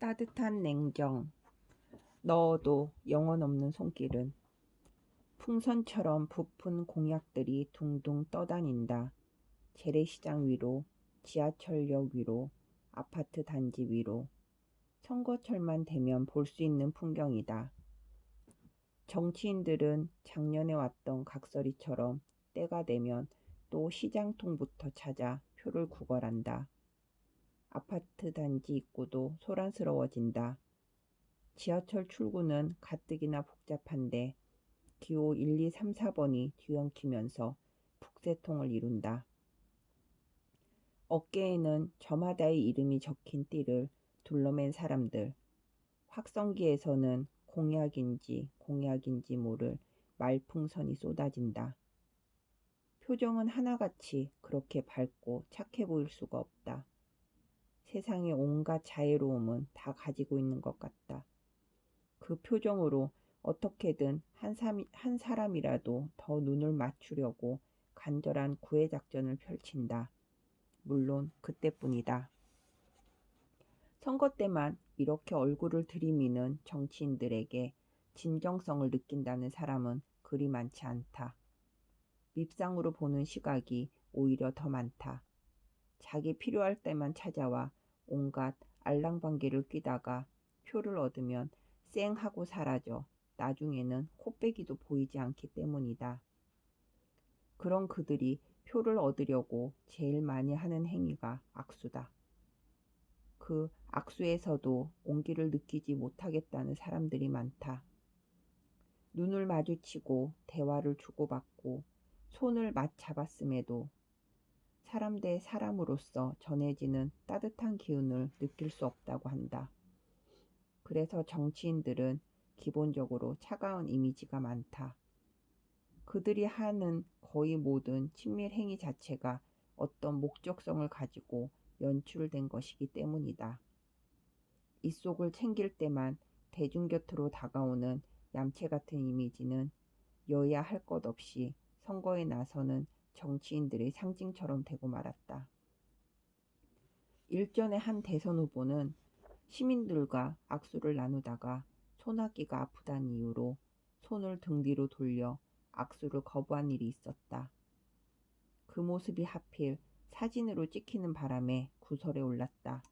따뜻한 냉정. 넣어도 영혼 없는 손길은 풍선처럼 부푼 공약들이 둥둥 떠다닌다. 재래시장 위로, 지하철역 위로, 아파트 단지 위로. 선거철만 되면 볼 수 있는 풍경이다. 정치인들은 작년에 왔던 각설이처럼 때가 되면 또 시장통부터 찾아 표를 구걸한다. 아파트 단지 입구도 소란스러워진다. 지하철 출구는 가뜩이나 복잡한데 기호 1, 2, 3, 4번이 뒤엉키면서 북새통을 이룬다. 어깨에는 저마다의 이름이 적힌 띠를 둘러맨 사람들. 확성기에서는 공약인지 공약인지 모를 말풍선이 쏟아진다. 표정은 하나같이 그렇게 밝고 착해 보일 수가 없다. 세상의 온갖 자애로움은 다 가지고 있는 것 같다. 그 표정으로 어떻게든 한, 사람, 한 사람이라도 더 눈을 맞추려고 간절한 구애 작전을 펼친다. 물론 그때뿐이다. 선거 때만 이렇게 얼굴을 들이미는 정치인들에게 진정성을 느낀다는 사람은 그리 많지 않다. 밉상으로 보는 시각이 오히려 더 많다. 자기 필요할 때만 찾아와 온갖 알랑방귀를 뀌다가 표를 얻으면 쌩 하고 사라져 나중에는 코빼기도 보이지 않기 때문이다. 그런 그들이 표를 얻으려고 제일 많이 하는 행위가 악수다. 그 악수에서도 온기를 느끼지 못하겠다는 사람들이 많다. 눈을 마주치고 대화를 주고받고 손을 맞잡았음에도 사람 대 사람으로서 전해지는 따뜻한 기운을 느낄 수 없다고 한다. 그래서 정치인들은 기본적으로 차가운 이미지가 많다. 그들이 하는 거의 모든 친밀 행위 자체가 어떤 목적성을 가지고 연출된 것이기 때문이다. 이 속을 챙길 때만 대중 곁으로 다가오는 얌체 같은 이미지는 여야 할 것 없이 선거에 나서는 정치인들의 상징처럼 되고 말았다. 일전에 한 대선 후보는 시민들과 악수를 나누다가 손아귀가 아프다는 이유로 손을 등 뒤로 돌려 악수를 거부한 일이 있었다. 그 모습이 하필 사진으로 찍히는 바람에 구설에 올랐다.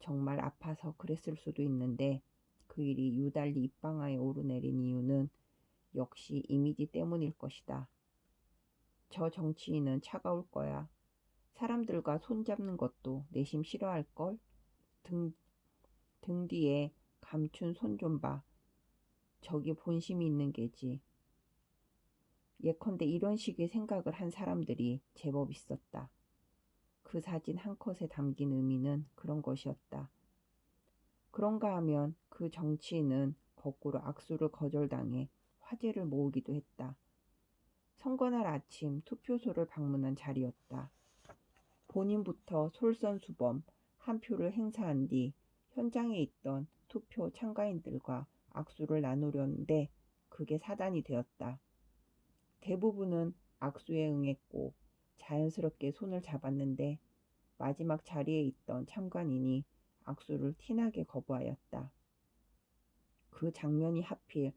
정말 아파서 그랬을 수도 있는데 그 일이 유달리 입방아에 오르내린 이유는 역시 이미지 때문일 것이다. 저 정치인은 차가울 거야. 사람들과 손잡는 것도 내심 싫어할걸? 등, 등 뒤에 감춘 손 좀 봐. 저기 본심이 있는 게지. 예컨대 이런 식의 생각을 한 사람들이 제법 있었다. 그 사진 한 컷에 담긴 의미는 그런 것이었다. 그런가 하면 그 정치인은 거꾸로 악수를 거절당해 화제를 모으기도 했다. 선거날 아침 투표소를 방문한 자리였다. 본인부터 솔선수범 한 표를 행사한 뒤 현장에 있던 투표 참가인들과 악수를 나누려는데 그게 사단이 되었다. 대부분은 악수에 응했고 자연스럽게 손을 잡았는데 마지막 자리에 있던 참관인이 악수를 티나게 거부하였다. 그 장면이 하필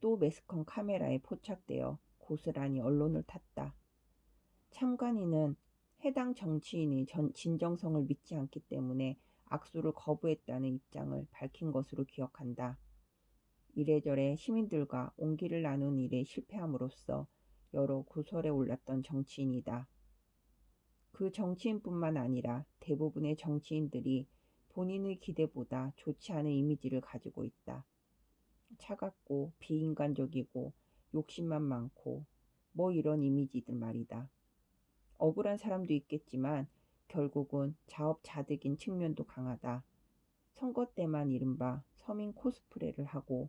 또 매스컴 카메라에 포착되어 고스란히 언론을 탔다. 참관인은 해당 정치인이 전, 진정성을 믿지 않기 때문에 악수를 거부했다는 입장을 밝힌 것으로 기억한다. 이래저래 시민들과 온기를 나눈 일에 실패함으로써 여러 구설에 올랐던 정치인이다. 그 정치인뿐만 아니라 대부분의 정치인들이 본인의 기대보다 좋지 않은 이미지를 가지고 있다. 차갑고 비인간적이고 욕심만 많고 뭐 이런 이미지들 말이다. 억울한 사람도 있겠지만 결국은 자업자득인 측면도 강하다. 선거 때만 이른바 서민 코스프레를 하고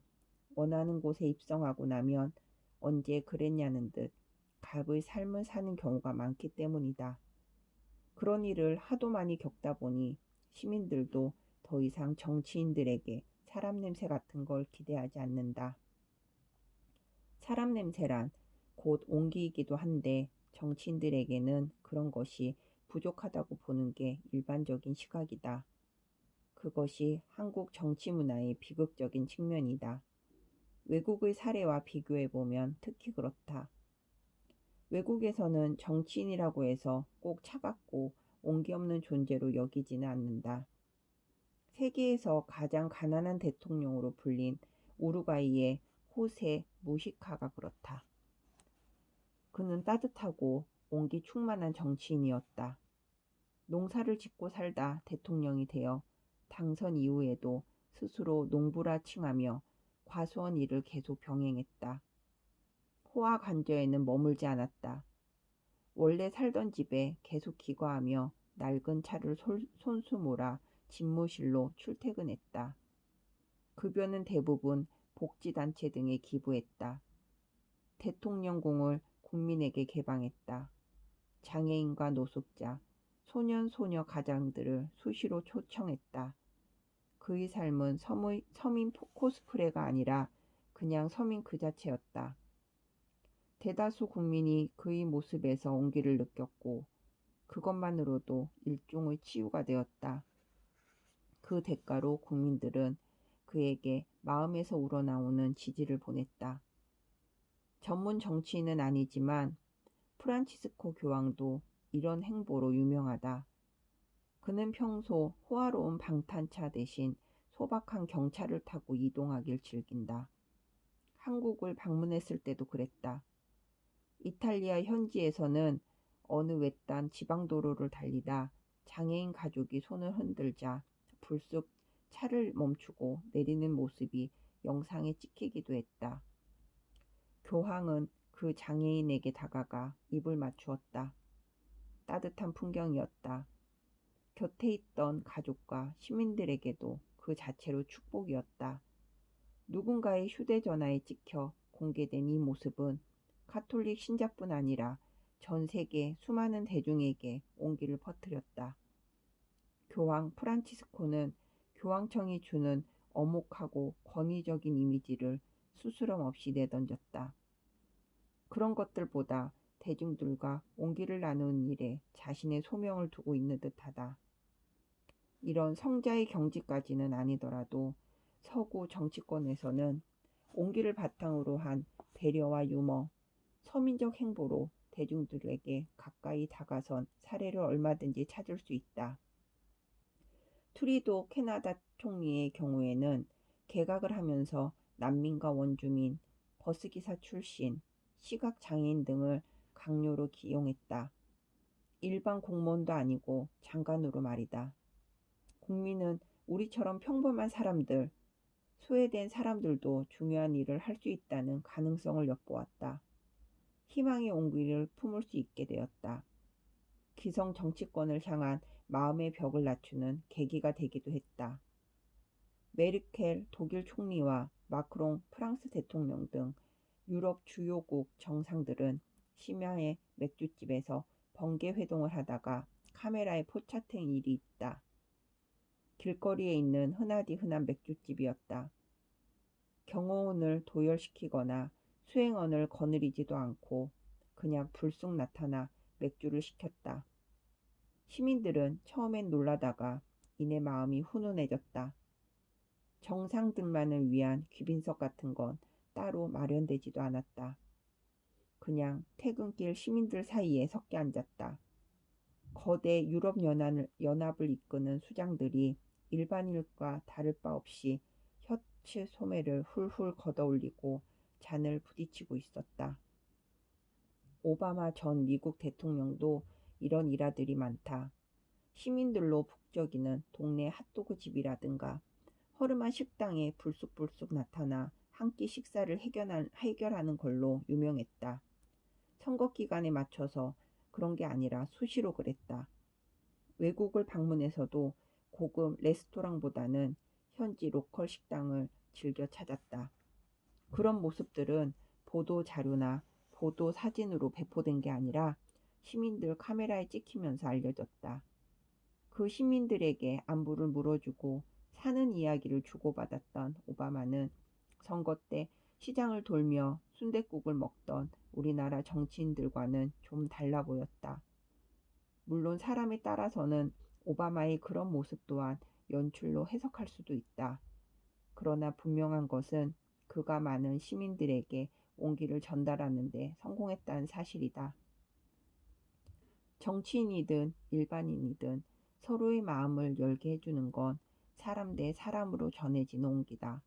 원하는 곳에 입성하고 나면 언제 그랬냐는 듯 갑의 삶을 사는 경우가 많기 때문이다. 그런 일을 하도 많이 겪다 보니 시민들도 더 이상 정치인들에게 사람 냄새 같은 걸 기대하지 않는다. 사람 냄새란 곧 온기이기도 한데 정치인들에게는 그런 것이 부족하다고 보는 게 일반적인 시각이다. 그것이 한국 정치 문화의 비극적인 측면이다. 외국의 사례와 비교해 보면 특히 그렇다. 외국에서는 정치인이라고 해서 꼭 차갑고 온기 없는 존재로 여기지는 않는다. 세계에서 가장 가난한 대통령으로 불린 우루과이의 호세 무시카가 그렇다. 그는 따뜻하고 온기 충만한 정치인이었다. 농사를 짓고 살다 대통령이 되어 당선 이후에도 스스로 농부라 칭하며 과수원 일을 계속 병행했다. 호화 관저에는 머물지 않았다. 원래 살던 집에 계속 기거하며 낡은 차를 손수 몰아 집무실로 출퇴근했다. 급여는 대부분 복지단체 등에 기부했다. 대통령궁을 국민에게 개방했다. 장애인과 노숙자, 소년, 소녀 가장들을 수시로 초청했다. 그의 삶은 서의, 서민 코스프레가 아니라 그냥 서민 그 자체였다. 대다수 국민이 그의 모습에서 온기를 느꼈고 그것만으로도 일종의 치유가 되었다. 그 대가로 국민들은 그에게 마음에서 우러나오는 지지를 보냈다. 전문 정치인은 아니지만 프란치스코 교황도 이런 행보로 유명하다. 그는 평소 호화로운 방탄차 대신 소박한 경차를 타고 이동하길 즐긴다. 한국을 방문했을 때도 그랬다. 이탈리아 현지에서는 어느 외딴 지방도로를 달리다 장애인 가족이 손을 흔들자 불쑥 차를 멈추고 내리는 모습이 영상에 찍히기도 했다. 교황은 그 장애인에게 다가가 입을 맞추었다. 따뜻한 풍경이었다. 곁에 있던 가족과 시민들에게도 그 자체로 축복이었다. 누군가의 휴대전화에 찍혀 공개된 이 모습은 카톨릭 신자뿐 아니라 전 세계 수많은 대중에게 온기를 퍼뜨렸다. 교황 프란치스코는 교황청이 주는 어목하고 권위적인 이미지를 수스럼 없이 내던졌다. 그런 것들보다 대중들과 온기를 나누는 일에 자신의 소명을 두고 있는 듯하다. 이런 성자의 경지까지는 아니더라도 서구 정치권에서는 온기를 바탕으로 한 배려와 유머, 서민적 행보로 대중들에게 가까이 다가선 사례를 얼마든지 찾을 수 있다. 트리도 캐나다 총리의 경우에는 개각을 하면서 난민과 원주민, 버스기사 출신, 시각장애인 등을 강요로 기용했다. 일반 공무원도 아니고 장관으로 말이다. 국민은 우리처럼 평범한 사람들, 소외된 사람들도 중요한 일을 할 수 있다는 가능성을 엿보았다. 희망의 온기를 품을 수 있게 되었다. 기성 정치권을 향한 마음의 벽을 낮추는 계기가 되기도 했다. 메르켈 독일 총리와 마크롱 프랑스 대통령 등 유럽 주요국 정상들은 심야의 맥주집에서 번개 회동을 하다가 카메라에 포착된 일이 있다. 길거리에 있는 흔하디 흔한 맥주집이었다. 경호원을 도열시키거나 수행원을 거느리지도 않고 그냥 불쑥 나타나 맥주를 시켰다. 시민들은 처음엔 놀라다가 이내 마음이 훈훈해졌다. 정상들만을 위한 귀빈석 같은 건 따로 마련되지도 않았다. 그냥 퇴근길 시민들 사이에 섞여 앉았다. 거대 유럽 연합을, 연합을 이끄는 수장들이 일반인과 다를 바 없이 혀츠 소매를 훌훌 걷어올리고 잔을 부딪히고 있었다. 오바마 전 미국 대통령도 이런 일화들이 많다. 시민들로 북적이는 동네 핫도그 집이라든가 허름한 식당에 불쑥불쑥 나타나 한 끼 식사를 해결하는 걸로 유명했다. 선거 기간에 맞춰서 그런 게 아니라 수시로 그랬다. 외국을 방문해서도 고급 레스토랑보다는 현지 로컬 식당을 즐겨 찾았다. 그런 모습들은 보도 자료나 보도 사진으로 배포된 게 아니라 시민들 카메라에 찍히면서 알려졌다. 그 시민들에게 안부를 물어주고 사는 이야기를 주고받았던 오바마는 선거 때 시장을 돌며 순댓국을 먹던 우리나라 정치인들과는 좀 달라 보였다. 물론 사람에 따라서는 오바마의 그런 모습 또한 연출로 해석할 수도 있다. 그러나 분명한 것은 그가 많은 시민들에게 온기를 전달하는데 성공했다는 사실이다. 정치인이든 일반인이든 서로의 마음을 열게 해주는 건 사람 대 사람으로 전해지는 온기다.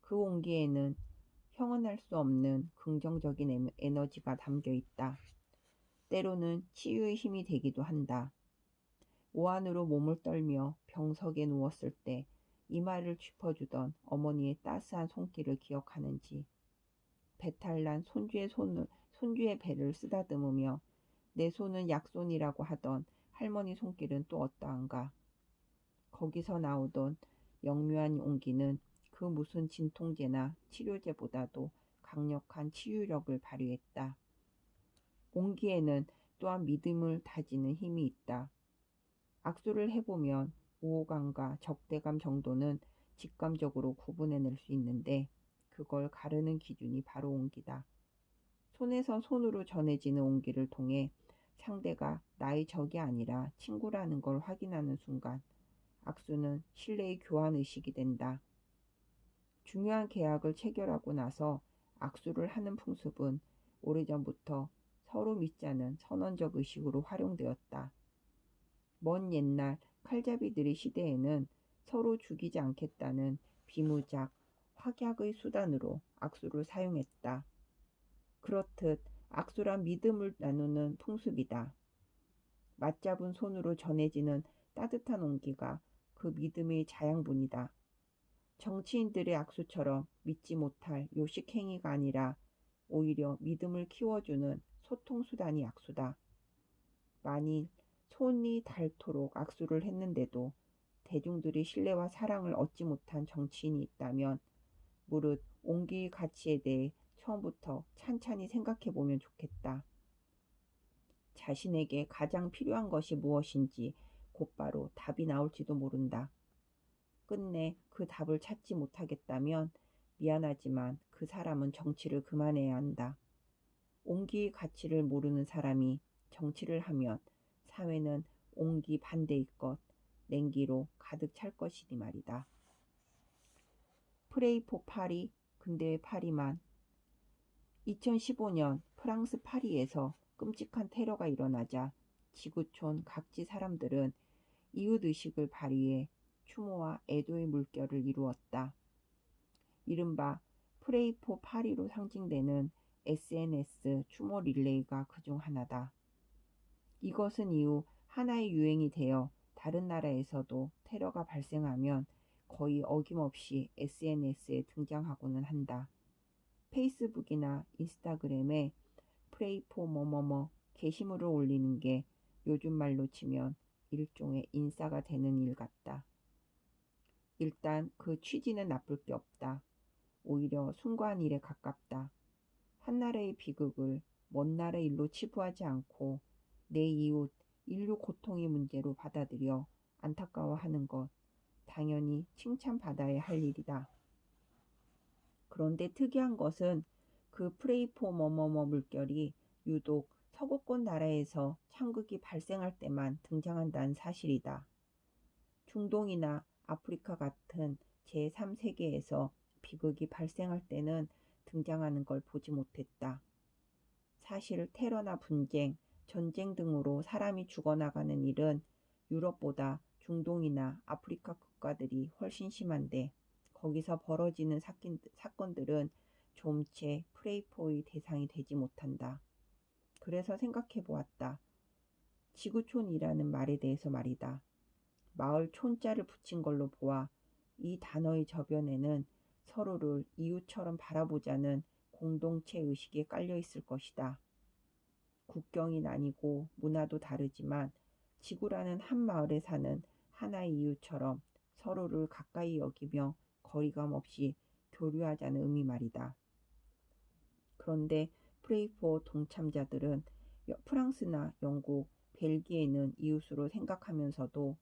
그 온기에는 형언할 수 없는 긍정적인 에너지가 담겨 있다. 때로는 치유의 힘이 되기도 한다. 오한으로 몸을 떨며 병석에 누웠을 때 이마를 짚어주던 어머니의 따스한 손길을 기억하는지 배탈난 손주의 손을 손주의 배를 쓰다듬으며 내 손은 약손이라고 하던 할머니 손길은 또 어떠한가. 거기서 나오던 영묘한 온기는 그 무슨 진통제나 치료제보다도 강력한 치유력을 발휘했다. 온기에는 또한 믿음을 다지는 힘이 있다. 악수를 해보면 우호감과 적대감 정도는 직감적으로 구분해낼 수 있는데 그걸 가르는 기준이 바로 온기다. 손에서 손으로 전해지는 온기를 통해 상대가 나의 적이 아니라 친구라는 걸 확인하는 순간 악수는 신뢰의 교환 의식이 된다. 중요한 계약을 체결하고 나서 악수를 하는 풍습은 오래전부터 서로 믿자는 선언적 의식으로 활용되었다. 먼 옛날 칼잡이들의 시대에는 서로 죽이지 않겠다는 비무작 확약의 수단으로 악수를 사용했다. 그렇듯 악수란 믿음을 나누는 풍습이다. 맞잡은 손으로 전해지는 따뜻한 온기가 그 믿음의 자양분이다. 정치인들의 악수처럼 믿지 못할 요식 행위가 아니라 오히려 믿음을 키워주는 소통수단이 악수다. 만일 손이 닳도록 악수를 했는데도 대중들의 신뢰와 사랑을 얻지 못한 정치인이 있다면 무릇 옹기의 가치에 대해 처음부터 찬찬히 생각해 보면 좋겠다. 자신에게 가장 필요한 것이 무엇인지 곧바로 답이 나올지도 모른다. 끝내 그 답을 찾지 못하겠다면 미안하지만 그 사람은 정치를 그만해야 한다. 옹기의 가치를 모르는 사람이 정치를 하면 사회는 옹기 반대의 것, 냉기로 가득 찰 것이니 말이다. 프레이포 파리, 근대의 파리만 2015년 프랑스 파리에서 끔찍한 테러가 일어나자 지구촌 각지 사람들은 이웃의식을 발휘해 추모와 애도의 물결을 이루었다. 이른바 프레이포 파리로 상징되는 SNS 추모 릴레이가 그중 하나다. 이것은 이후 하나의 유행이 되어 다른 나라에서도 테러가 발생하면 거의 어김없이 SNS에 등장하고는 한다. 페이스북이나 인스타그램에 프레이포 뭐뭐뭐 게시물을 올리는 게 요즘 말로 치면 일종의 인싸가 되는 일 같다. 일단 그 취지는 나쁠 게 없다. 오히려 숭고한 일에 가깝다. 한 나라의 비극을 먼 나라의 일로 치부하지 않고 내 이웃, 인류 고통의 문제로 받아들여 안타까워하는 것, 당연히 칭찬받아야 할 일이다. 그런데 특이한 것은 그 프레이포 뭐뭐뭐 물결이 유독 서구권 나라에서 창극이 발생할 때만 등장한다는 사실이다. 중동이나 아프리카 같은 제3세계에서 비극이 발생할 때는 등장하는 걸 보지 못했다. 사실 테러나 분쟁, 전쟁 등으로 사람이 죽어나가는 일은 유럽보다 중동이나 아프리카 국가들이 훨씬 심한데 거기서 벌어지는 사건, 사건들은 좀채 프레이포의 대상이 되지 못한다. 그래서 생각해 보았다. 지구촌이라는 말에 대해서 말이다. 마을 촌자를 붙인 걸로 보아 이 단어의 저변에는 서로를 이웃처럼 바라보자는 공동체 의식이 깔려 있을 것이다. 국경이 나뉘고 문화도 다르지만 지구라는 한 마을에 사는 하나의 이웃처럼 서로를 가까이 여기며 거리감 없이 교류하자는 의미 말이다. 그런데 프레이포 동참자들은 프랑스나 영국, 벨기에는 이웃으로 생각하면서도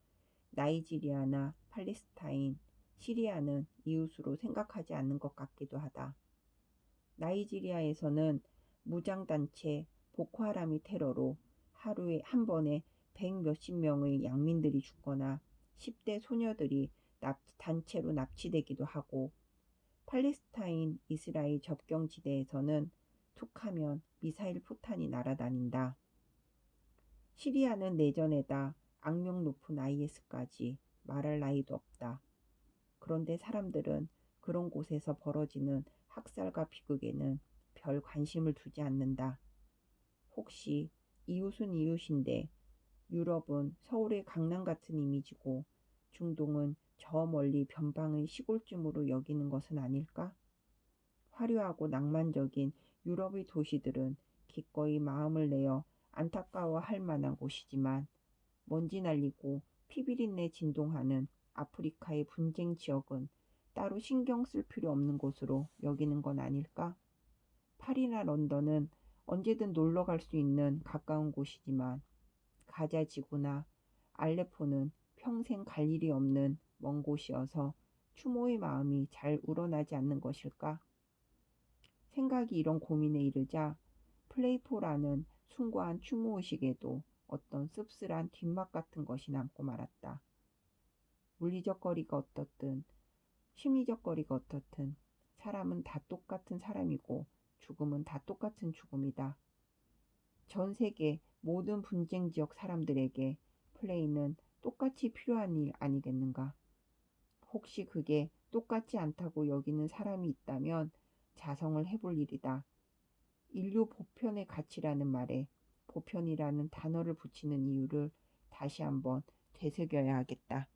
나이지리아나 팔레스타인, 시리아는 이웃으로 생각하지 않는 것 같기도 하다. 나이지리아에서는 무장단체 보코하람이 테러로 하루에 한 번에 백 몇십 명의 양민들이 죽거나 10대 소녀들이 납, 단체로 납치되기도 하고 팔레스타인 이스라엘 접경 지대에서는 툭하면 미사일 포탄이 날아다닌다. 시리아는 내전에다 악명 높은 IS까지 말할 나위도 없다. 그런데 사람들은 그런 곳에서 벌어지는 학살과 비극에는 별 관심을 두지 않는다. 혹시 이웃은 이웃인데 유럽은 서울의 강남 같은 이미지고 중동은 저 멀리 변방의 시골쯤으로 여기는 것은 아닐까? 화려하고 낭만적인 유럽의 도시들은 기꺼이 마음을 내어 안타까워할 만한 곳이지만 먼지 날리고 피비린내 진동하는 아프리카의 분쟁 지역은 따로 신경 쓸 필요 없는 곳으로 여기는 건 아닐까? 파리나 런던은 언제든 놀러 갈 수 있는 가까운 곳이지만 가자 지구나 알레포는 평생 갈 일이 없는 먼 곳이어서 추모의 마음이 잘 우러나지 않는 것일까? 생각이 이런 고민에 이르자 플레이포라는 숭고한 추모의식에도 어떤 씁쓸한 뒷맛 같은 것이 남고 말았다. 물리적 거리가 어떻든 심리적 거리가 어떻든 사람은 다 똑같은 사람이고 죽음은 다 똑같은 죽음이다. 전 세계 모든 분쟁 지역 사람들에게 플레이는 똑같이 필요한 일 아니겠는가? 혹시 그게 똑같지 않다고 여기는 사람이 있다면 자성을 해볼 일이다. 인류 보편의 가치라는 말에 보편이라는 단어를 붙이는 이유를 다시 한번 되새겨야 하겠다.